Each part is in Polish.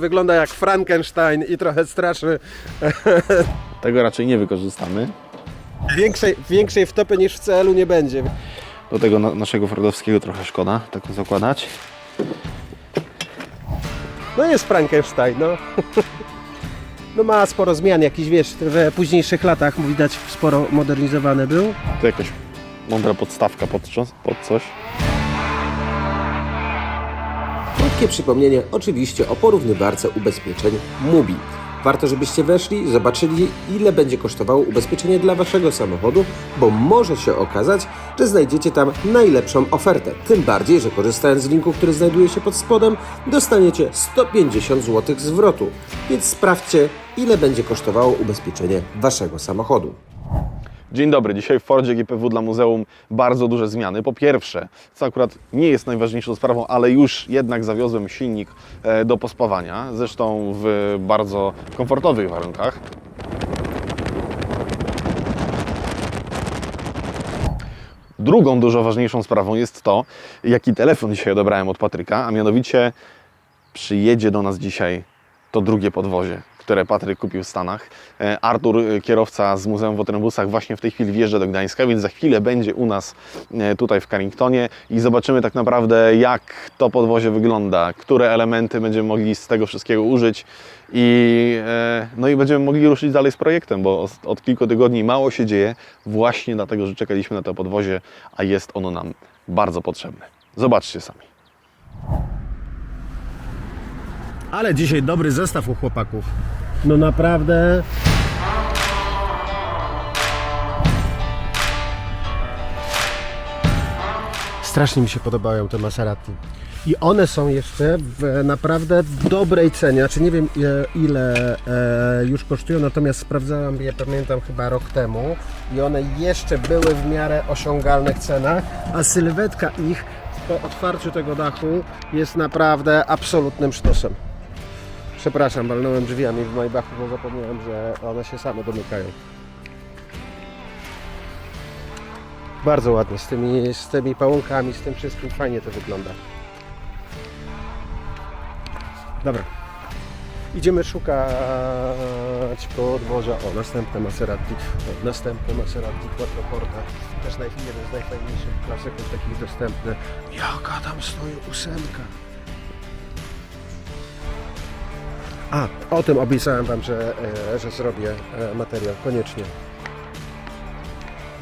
Wygląda jak Frankenstein i trochę straszy. Tego raczej nie wykorzystamy. Większej, większej wtopy niż w CL-u nie będzie. Do tego na, naszego Fordowskiego trochę szkoda taką zakładać. No jest Frankenstein, no. No ma sporo zmian jakiś, wiesz, w późniejszych latach widać sporo modernizowany był. To jakaś mądra podstawka pod, pod coś. Krótkie przypomnienie oczywiście o porównywarce ubezpieczeń MUBI. Warto, żebyście weszli, zobaczyli ile będzie kosztowało ubezpieczenie dla Waszego samochodu, bo może się okazać, że znajdziecie tam najlepszą ofertę. Tym bardziej, że korzystając z linku, który znajduje się pod spodem, dostaniecie 150 zł zwrotu. Więc sprawdźcie, ile będzie kosztowało ubezpieczenie Waszego samochodu. Dzień dobry, dzisiaj w Fordzie GPW dla muzeum bardzo duże zmiany. Po pierwsze, co akurat nie jest najważniejszą sprawą, ale już jednak zawiozłem silnik e, do pospawania, zresztą w bardzo komfortowych warunkach. Drugą dużo ważniejszą sprawą jest to, jaki telefon dzisiaj odebrałem od Patryka, a mianowicie przyjedzie do nas dzisiaj to drugie podwozie, które Patryk kupił w Stanach. E, Artur, e, kierowca z Muzeum w Otrębusach, właśnie w tej chwili wjeżdża do Gdańska, więc za chwilę będzie u nas e, tutaj w Carringtonie i zobaczymy tak naprawdę, jak to podwozie wygląda, które elementy będziemy mogli z tego wszystkiego użyć i, no i będziemy mogli ruszyć dalej z projektem, bo od kilku tygodni mało się dzieje, właśnie dlatego, że czekaliśmy na to podwozie, a jest ono nam bardzo potrzebne. Zobaczcie sami. Ale dzisiaj dobry zestaw u chłopaków. No naprawdę. Strasznie mi się podobają te Maserati. I one są jeszcze w naprawdę dobrej cenie. Znaczy nie wiem ile, ile e, już kosztują, natomiast sprawdzałem je, pamiętam chyba rok temu i one jeszcze były w miarę osiągalnych cenach, a sylwetka ich po otwarciu tego dachu jest naprawdę absolutnym sztosem. Przepraszam, walnąłem drzwiami w Maybachu, bo zapomniałem, że one się same domykają. Bardzo ładnie, z tymi, z tymi pałonkami, z tym wszystkim fajnie to wygląda. Dobra. Idziemy szukać podwozia. O, następne Maserati. O, następne Maserati Quattroporta. Też jeden z najfajniejszych klasyków takich dostępnych. Jaka tam stoi ósemka. A, o tym obiecałem Wam, że, e, że zrobię e, materiał, koniecznie.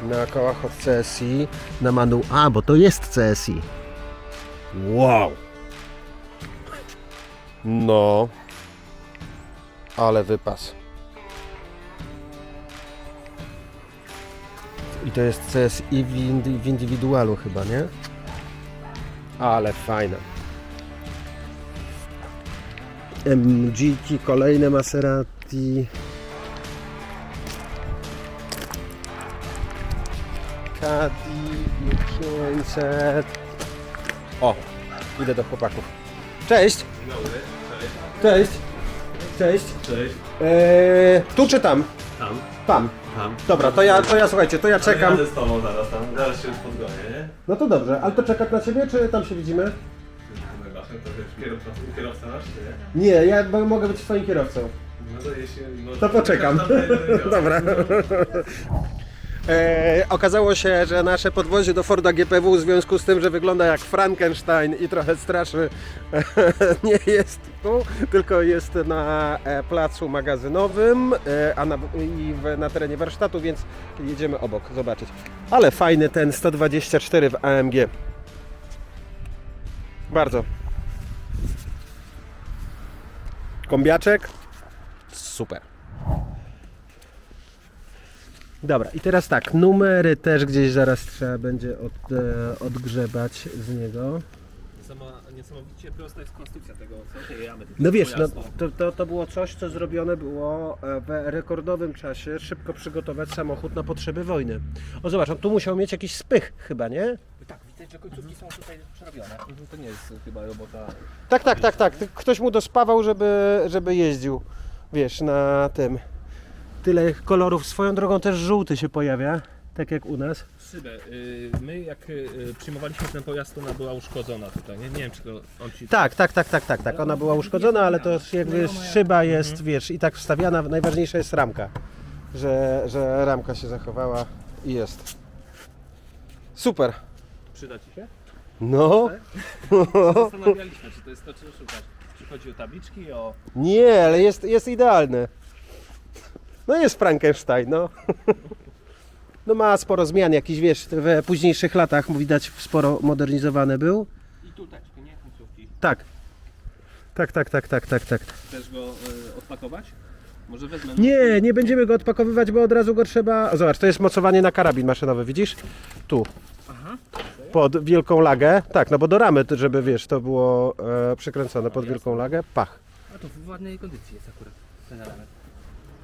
Na kołach od CSI, na manuał. A, bo to jest CSI. Wow! No. Ale wypas. I to jest CSI w, indy, w indywidualu chyba, nie? Ale fajne. MG, kolejne Maserati. Caddy 500. O, idę do chłopaków. Cześć. Cześć. Cześć. Cześć. Eee, tu czy tam? Tam, Tam. tam. Dobra, to ja, to ja słuchajcie, to ja czekam. Jadę z tobą zaraz tam, zaraz się już podgonię, nie? No to dobrze, ale to czekać na ciebie, czy tam się widzimy? To wiesz, kierowca, kierowca nasz, czy nie? Nie, ja mogę być twoim kierowcą. No to jeśli... No, To poczekam. Dobra. E, okazało się, że nasze podwozie do Forda GPW w związku z tym, że wygląda jak Frankenstein i trochę straszy, nie jest tu, tylko jest na e, placu magazynowym e, a na, i w, na terenie warsztatu, więc jedziemy obok zobaczyć. Ale fajny ten 124 w AMG. Bardzo. Kombiaczek? Super. Dobra, i teraz tak, numery też gdzieś zaraz trzeba będzie od, e, odgrzebać z niego. Niesamowicie prosta jest konstrukcja tego, co tej jamy. No wiesz, no, to, to, to było coś, co zrobione było e, w rekordowym czasie, szybko przygotować samochód na potrzeby wojny. O zobacz, on tu musiał mieć jakiś spych chyba, nie? Tak, że końcówki są tutaj przerobione. To nie jest chyba robota... Tak, tak, tak, tak. Ktoś mu dospawał, żeby, żeby jeździł, wiesz, na tym. Tyle kolorów. Swoją drogą też żółty się pojawia, tak jak u nas. szybę. Y, My jak y, przyjmowaliśmy ten pojazd, to ona była uszkodzona tutaj. Nie, nie wiem, czy to on ci... Tak, tak, tak, tak, tak, tak. Ona była uszkodzona, ale to jakby szyba jest, wiesz, i tak wstawiana. Najważniejsza jest ramka. Że, że ramka się zachowała i jest. Super. Przyda ci się? No. Zastanawialiśmy, czy to jest to, czy szukasz. Czy chodzi o tabliczki, o... Nie, ale jest, jest idealny. No jest Frankenstein, no. No ma sporo zmian, jakiś wiesz, we późniejszych latach widać sporo modernizowany był. I tutaj, nie? Końcówki. Tak. Tak, tak, tak, tak, tak, tak. Chcesz go y, odpakować? Może wezmę... Nie, nie będziemy go odpakowywać, bo od razu go trzeba. O, zobacz, to jest mocowanie na karabin maszynowy, widzisz? Tu. Pod wielką lagę. Tak, no bo do ramy, żeby wiesz, to było e, przykręcone pod wielką lagę. Pach. A to w ładnej kondycji jest akurat ten element.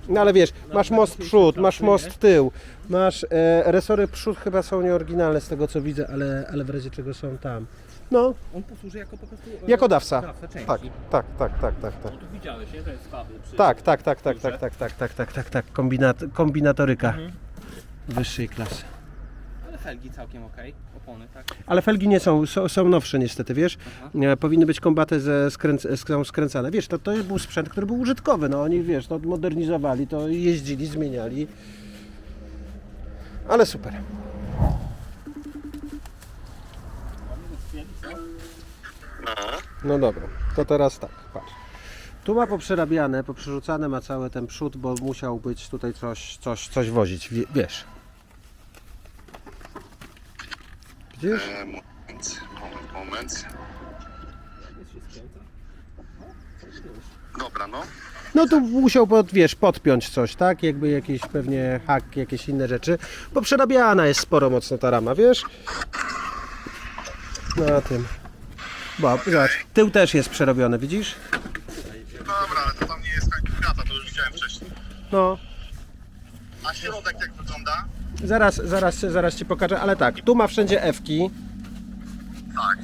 No ale wiesz, masz most przód, masz most tył, masz e, resory przód chyba są nieoryginalne z tego co widzę, ale, ale w razie czego są tam. No, On posłuży jako po prostu... e, jako dawca. Dawca części. Tak, tak, tak, tak, tak, tak. No tu widziałeś, nie? To jest faby przy... Tak, tak, tak, tak, tak, tak, tak, tak, tak, tak, tak. Kombinat, kombinatoryka Mhm. wyższej klasy. Ale felgi całkiem okej. Opony, tak? Ale felgi nie są, są, są nowsze niestety, wiesz? E, Powinny być kombaty ze skręc, są skręcane. Wiesz, to, to był sprzęt, który był użytkowy. No oni, wiesz, to modernizowali, to jeździli, zmieniali. Ale super. No dobra, to teraz tak, patrz. Tu ma poprzerabiane, poprzerzucane ma cały ten przód, bo musiał być tutaj coś, coś, coś wozić, wie- wiesz. Widzisz? E, moment, moment, moment. Się skręca. Dobra, no. No tu musiał, pod, wiesz, podpiąć coś, tak? Jakby jakiś pewnie hak, jakieś inne rzeczy. Bo przerabiana jest sporo mocno ta rama, wiesz? Na tym. Bo, zobacz, tył też jest przerobiony, widzisz? Dobra, ale to tam nie jest kalibrata, to już widziałem wcześniej. No, A środek jak wygląda? Zaraz, zaraz, zaraz Ci pokażę, ale tak, tu ma wszędzie F-ki, Tak.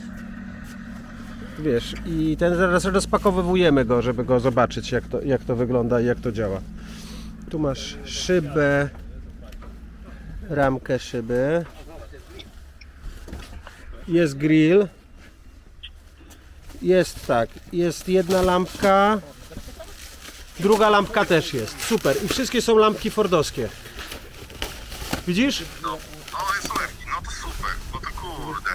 wiesz, i ten zaraz rozpakowywujemy go, żeby go zobaczyć, jak to, jak to wygląda i jak to działa. Tu masz szybę, ramkę szyby, jest grill, jest tak, jest jedna lampka, druga lampka też jest, super, i wszystkie są lampki fordowskie. Widzisz? No, no jest lewki, no to super, no to kurde.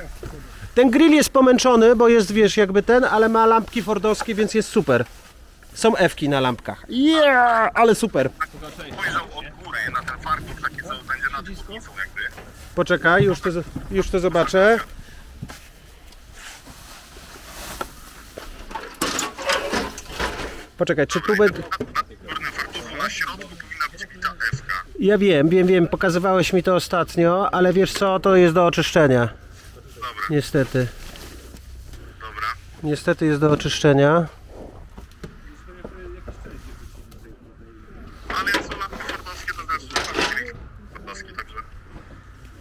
Ten grill jest pomęczony, bo jest, wiesz, jakby ten, ale ma lampki fordowskie, więc jest super. Są F-ki na lampkach. Yeah, ale super. Spojrzał od góry na ten fartuch taki, co będzie nad chłodnicą jakby. Poczekaj, już to, już to zobaczę. Poczekaj, czy tu będzie... Górnym fartuchu na środku powinna być bita F-ka. Ja wiem, wiem, wiem, pokazywałeś mi to ostatnio, ale wiesz co, to jest do oczyszczenia. Dobra, Niestety. dobra. Niestety jest do oczyszczenia. Ale jak są lampki fordowskie, to znaczy, że fordowski, także...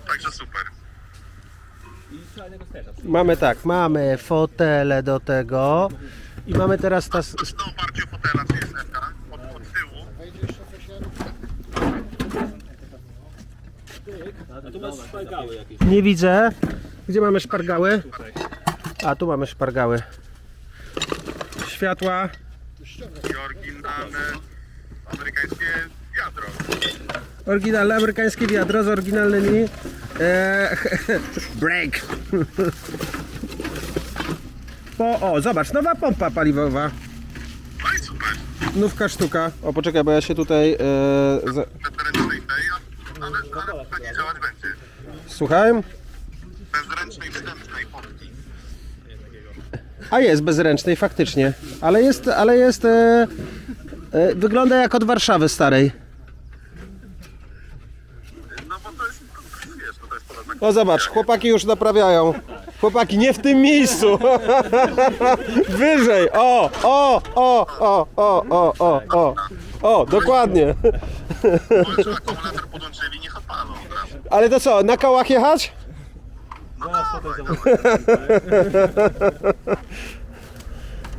Także super. Mamy tak, mamy fotele do tego i mamy teraz ta... s- Do oparcia fotela, czy jest F-ka, od, od tyłu. A tu jakieś. Nie widzę. Gdzie mamy szpargały? A, tu mamy szpargały. Światła. I oryginalne amerykańskie wiadro. Oryginalne amerykańskie wiadro z oryginalnymi. E, break. Po, o, zobacz, nowa pompa paliwowa. No i super. Nówka sztuka. O, poczekaj, bo ja się tutaj. E, za... Bezręcznej tej, ale, ale pewnie działać będzie. Słuchaj. Bezręcznej wstępnej pompki. A jest bezręcznej, faktycznie. Ale jest, ale jest. E, e, wygląda jak od Warszawy starej. No bo to jest, to, to, wiesz, no to jest podobne. O, zobacz, chłopaki już naprawiają. Chłopaki, nie w tym miejscu. Wyżej. O, o, o, o, o, o, o, o. O, dokładnie. Akumulator ale to co, na kołach jechać? Zaraz tutaj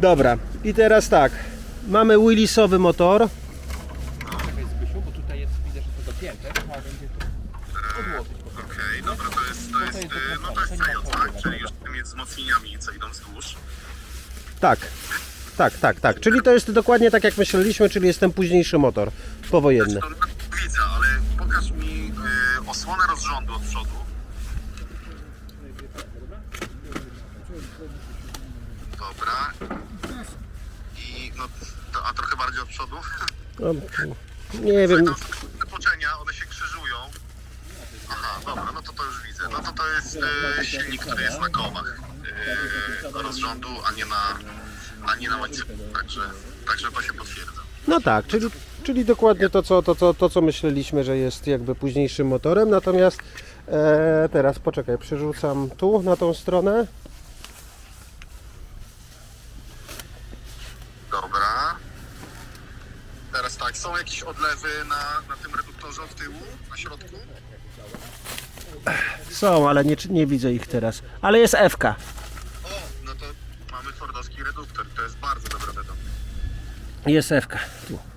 Dobra, i teraz tak. Mamy Willisowy motor. Zbysiu, bo tutaj jest, widać, że to dopięte, trzeba będzie to odłożyć. Okej, dobra, to jest, y, no to jest, y, CJ, tak? Czyli już tym jest wzmocnieniami, co idą wzdłuż. Tak. Tak, tak, tak. Czyli to jest dokładnie tak jak myśleliśmy, czyli jest ten późniejszy motor powojenny. Znaczy, to widzę, ale osłonę rozrządu od przodu. Dobra. I no, to, a trochę bardziej od przodu. Nie wiem, Tam są one się krzyżują. Aha, dobra, no to to już widzę. No to to jest e, silnik, który jest na kołach e, rozrządu, a nie na, a nie na łańcuchu. Także, także to się potwierdza. no tak, czyli, czyli dokładnie to co, to, co, to, co myśleliśmy, że jest jakby późniejszym motorem. Natomiast e, teraz poczekaj, przerzucam tu na tą stronę. Dobra. Teraz tak, są jakieś odlewy na, na tym reduktorze od tyłu, na środku? Są, ale nie, nie widzę ich teraz. Ale jest FK. O, no to mamy fordowski reduktor, to jest bardzo dobra wiadomość. Jest FK. Tu.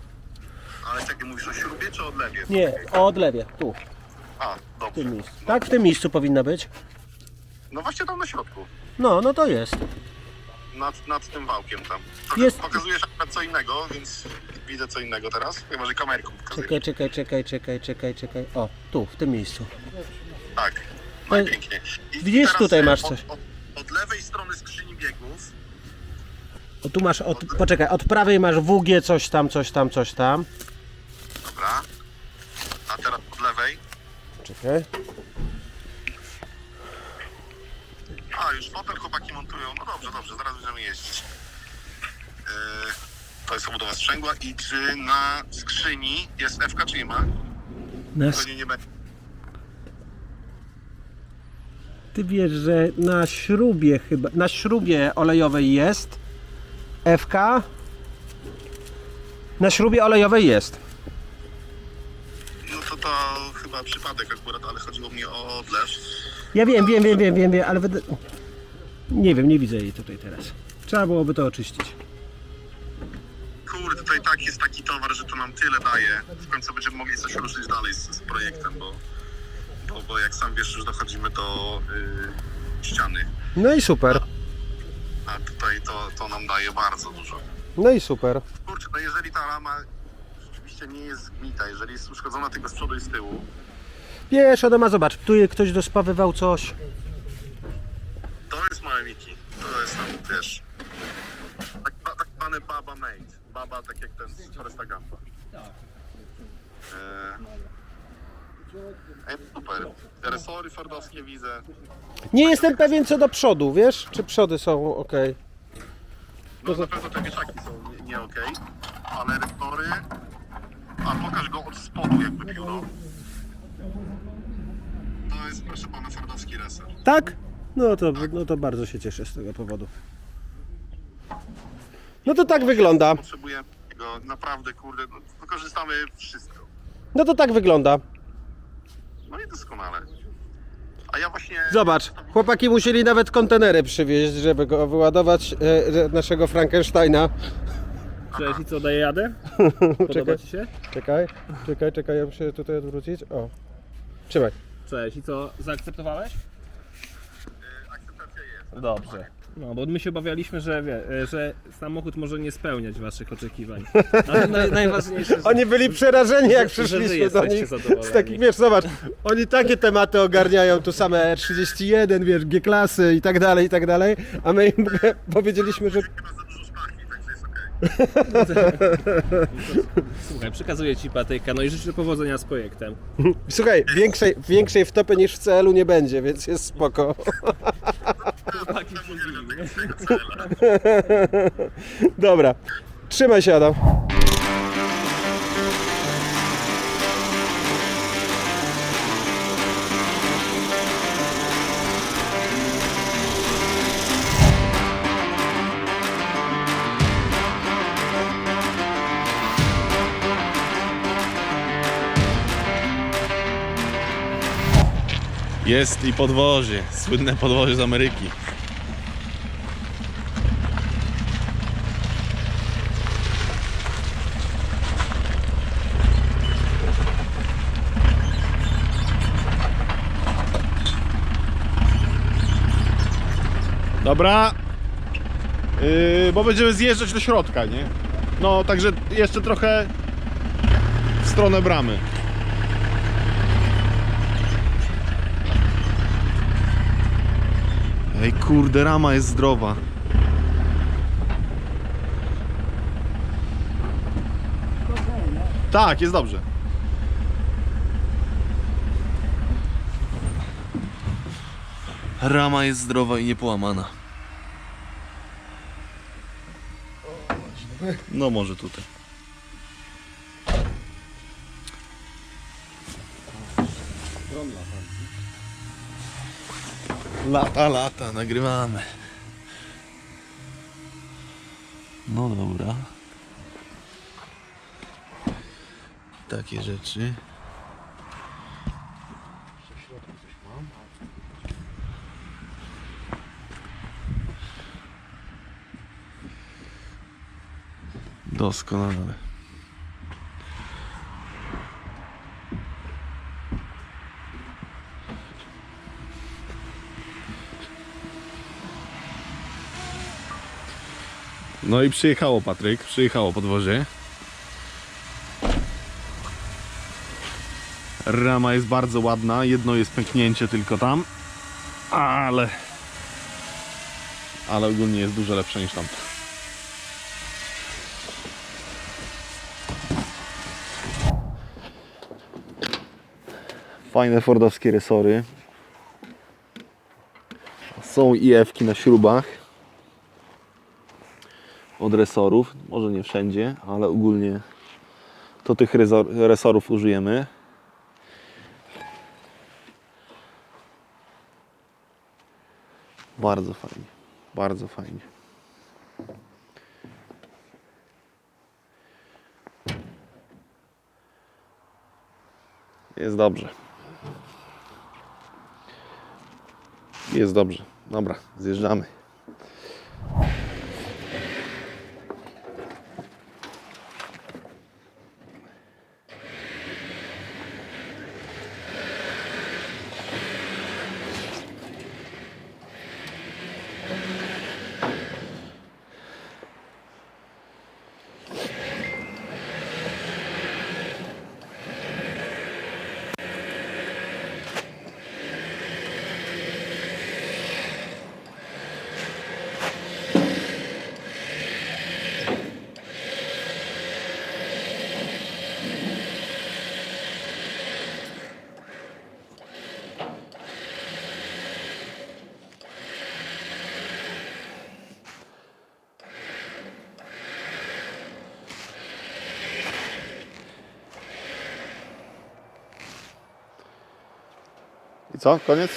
Ale jak mówisz o śrubie czy odlewie? Nie, o odlewie. Tu, A, w dobrze. tym miejscu. Tak, w tym miejscu powinna być. No właśnie tam na środku. No, no to jest. Nad, nad tym wałkiem tam. Jest- Pokazujesz akurat co innego, więc widzę co innego teraz. Chyba, że kamerką. Czekaj, czekaj, czekaj, czekaj, czekaj, czekaj. O, tu, w tym miejscu. Tak. To- No i widzisz, teraz, tutaj e, masz od, coś. Od, od lewej strony skrzyni biegów. O, tu masz, od, poczekaj, od prawej masz WG, coś tam, coś tam, coś tam. Dobra. A teraz od lewej. Czekaj. A, już fotel chłopaki montują. No dobrze, dobrze, zaraz będziemy jeździć. E, to jest obudowa sprzęgła i czy na skrzyni jest FK, czy nie ma? Na, Pewnie nie będzie. ty wiesz, że na śrubie chyba, na śrubie olejowej jest FK. Na śrubie olejowej jest. Chyba przypadek akurat, ale chodziło mi o odlew. Ja wiem, wiem, wiem, wiem, wiem, wiem ale wyda... nie wiem, nie widzę jej tutaj teraz. Trzeba byłoby to oczyścić. Kurde, i tak jest taki towar, że to nam tyle daje. W końcu będziemy mogli coś ruszyć dalej z, z projektem, bo, bo, bo jak sam wiesz, już dochodzimy do y, ściany. No i super. A tutaj to, to nam daje bardzo dużo. No i super. Kurczę, no jeżeli ta rama rzeczywiście nie jest zgnita, jeżeli jest uszkodzona tylko z przodu i z tyłu, Wiesz, ona ma, zobacz, tu je ktoś dospawywał coś. to jest małe Miki. To jest tam, wiesz, tak, tak zwany baba mate. Baba tak jak ten z Foresta Gampa. Eee, super. Resory fordowskie widzę. Nie jestem pewien co do przodu, wiesz? Czy przody są ok? No na pewno te wieszaki są nie, nie okej, ale resory... A pokaż go od spodu jakby pióro. Proszę pana fordowski. Tak? No to, no to bardzo się cieszę z tego powodu. No to tak wygląda. Potrzebujemy go naprawdę, kurde, no, wykorzystamy wszystko. No to tak wygląda. No i doskonale. A ja właśnie... Zobacz, chłopaki musieli nawet kontenery przywieźć, żeby go wyładować e, naszego Frankensteina. Cześć, i co, daję jadę? Podoba Czekaj. Ci się? Czekaj, czekaj, czekaj, ja muszę tutaj odwrócić. O. Trzymaj. Cześć, i co, zaakceptowałeś? Akceptacja jest. Dobrze. No, bo my się obawialiśmy, że, wie, że samochód może nie spełniać Waszych oczekiwań. Ale naj, najważniejsze, że... Oni byli przerażeni jak Że- że wy przyszliśmy do jesteście nich. zadowoleni. Z takich, wiesz, zobacz, oni takie tematy ogarniają, tu same E31, wiesz, G-klasy i tak dalej, i tak dalej, a my im powiedzieliśmy, że Chyba za dużo szpachli, także jest okej. Słuchaj, przekazuję Ci patyka, no i życzę powodzenia z projektem. słuchaj, większej, większej wtopy niż w CL-u nie będzie, więc jest spoko. Chłopaki. Dobra, trzymaj się Adam. Jest i podwozie, słynne podwozie z Ameryki. Dobra. Yy, bo będziemy zjeżdżać do środka, nie? No, także jeszcze trochę w stronę bramy. Ej, kurde, rama jest zdrowa. Tak, jest dobrze. Rama jest zdrowa i niepołamana. No może tutaj. Lata, lata, nagrywamy. No dobra. Takie rzeczy. Doskonale. No i przyjechało Patryk, przyjechało podwozie. Rama jest bardzo ładna, jedno jest pęknięcie tylko tam, ale ale ogólnie jest dużo lepsze niż tamto. Fajne fordowskie resory. Są IF-ki na śrubach od resorów. Może nie wszędzie, ale ogólnie to tych resorów użyjemy. Bardzo fajnie, bardzo fajnie. Jest dobrze. Jest dobrze. Dobra, zjeżdżamy. Co? Koniec?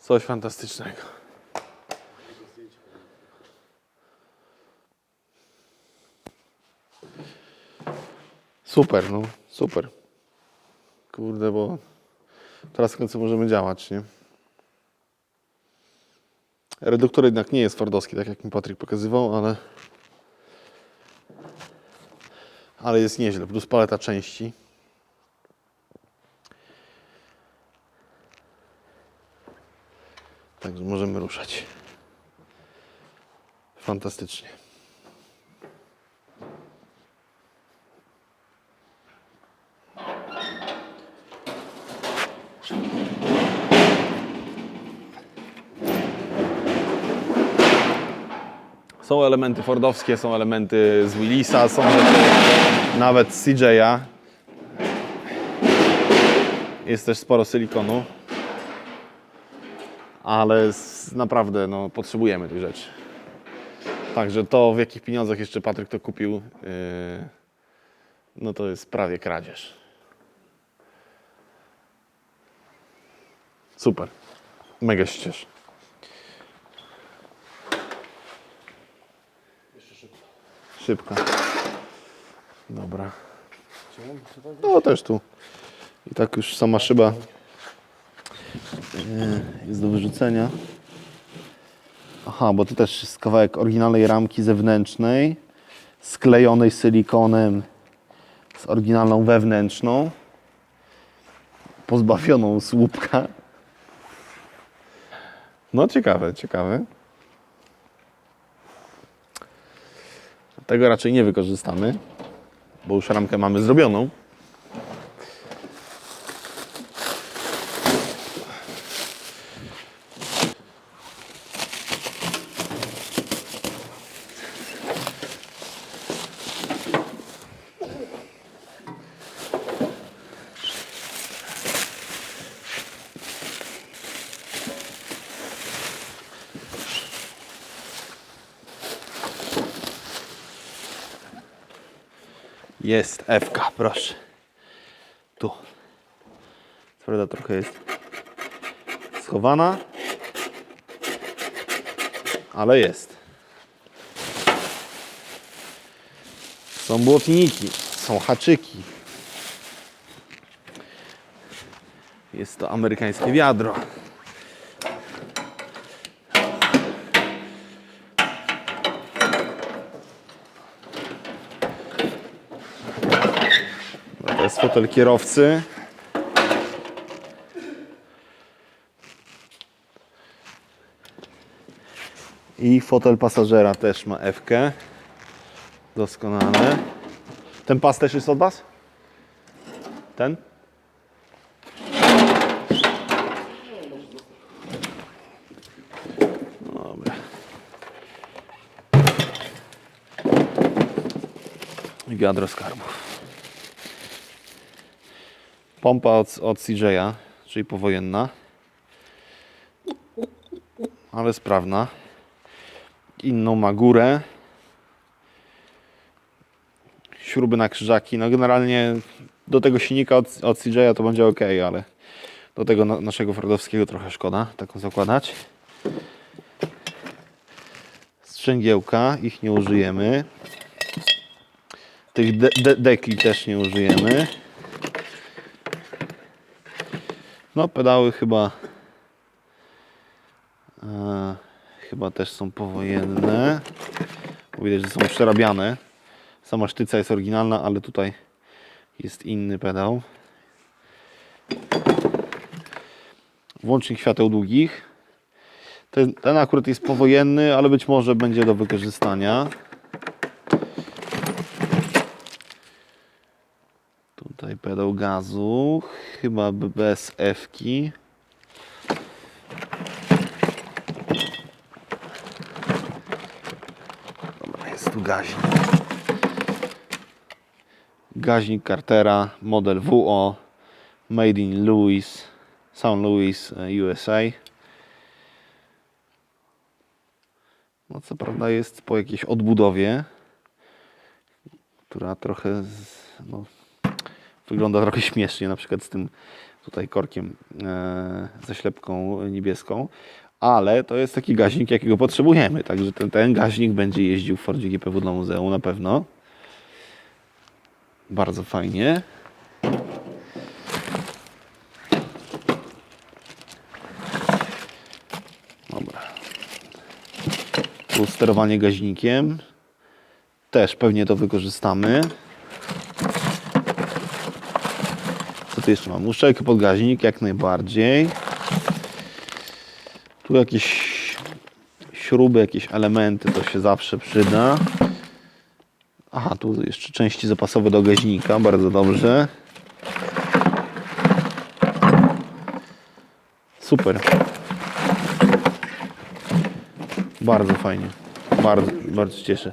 Coś fantastycznego. Super, no, super. Kurde, bo teraz w końcu możemy działać, nie? Reduktor jednak nie jest fordowski, tak jak mi Patryk pokazywał, ale ale jest nieźle, plus paleta części. Także możemy ruszać. Fantastycznie. Są elementy fordowskie, są elementy z Willisa, są rzeczy nawet z CJ'a. Jest też sporo silikonu. Ale naprawdę no, potrzebujemy tych rzeczy. Także to, w jakich pieniądzach jeszcze Patryk to kupił, yy, no to jest prawie kradzież. Super. Mega się cieszę. Szybka. Dobra. No też tu. I tak już sama szyba e, jest do wyrzucenia. Aha, bo to też jest kawałek oryginalnej ramki zewnętrznej, sklejonej silikonem z oryginalną wewnętrzną, pozbawioną słupka. No ciekawe, ciekawe. Tego raczej nie wykorzystamy, bo już ramkę mamy zrobioną. Jest FK, proszę. Tu. Prawda trochę jest schowana, ale jest. Są błotniki, są haczyki. Jest to amerykańskie wiadro. Jest fotel kierowcy. I fotel pasażera też ma F. -kę. Doskonale. Ten pas też jest od Was? Ten? Dobra. Wiadro skarbów. Pompa od, od CJ'a, czyli powojenna. Ale sprawna. Inną ma górę. Śruby na krzyżaki. No generalnie do tego silnika od, od CJ'a to będzie ok, ale do tego na, naszego Fordowskiego trochę szkoda taką zakładać. Strzęgiełka, ich nie użyjemy. Tych de, de, dekli też nie użyjemy. No, pedały chyba. E, chyba też są powojenne. Bo Widać, że są przerabiane. Sama sztyca jest oryginalna, ale tutaj jest inny pedał. Włącznik świateł długich. Ten, ten akurat jest powojenny, ale być może będzie do wykorzystania. Tutaj pedał gazu, chyba bez F-ki. Dobra, jest tu gaźnik. Gaźnik Cartera, model WO, made in Louis, St. Louis, e, USA. No co prawda jest po jakiejś odbudowie, która trochę z, no, wygląda trochę śmiesznie, na przykład z tym tutaj korkiem e, ze ślepką niebieską, ale to jest taki gaźnik, jakiego potrzebujemy, także ten, ten gaźnik będzie jeździł w Fordzie GPW dla muzeum na pewno. Bardzo fajnie. Dobra. Tu sterowanie gaźnikiem. Też pewnie to wykorzystamy. Co tu jeszcze mam? Uszczelkę podgaźnik, jak najbardziej. Tu jakieś śruby, jakieś elementy, to się zawsze przyda. Aha, tu jeszcze części zapasowe do gaźnika, bardzo dobrze. Super. Bardzo fajnie. Bardzo, bardzo się cieszę.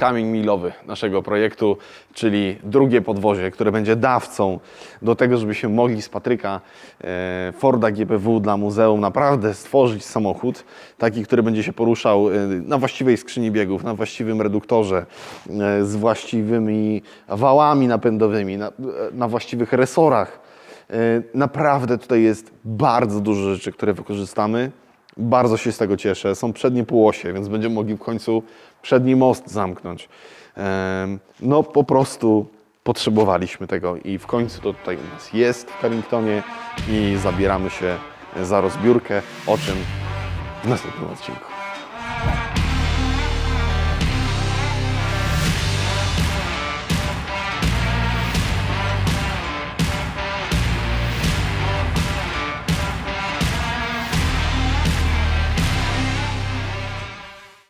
Kamień milowy naszego projektu, czyli drugie podwozie, które będzie dawcą do tego, żebyśmy mogli z Patryka e, Forda GPW dla muzeum naprawdę stworzyć samochód, taki, który będzie się poruszał e, na właściwej skrzyni biegów, na właściwym reduktorze, e, z właściwymi wałami napędowymi, na, na właściwych resorach. Naprawdę tutaj jest bardzo dużo rzeczy, które wykorzystamy. Bardzo się z tego cieszę. Są przednie półosie, więc będziemy mogli w końcu przedni most zamknąć. No po prostu potrzebowaliśmy tego i w końcu to tutaj u nas jest w Carringtonie i zabieramy się za rozbiórkę, o czym w następnym odcinku.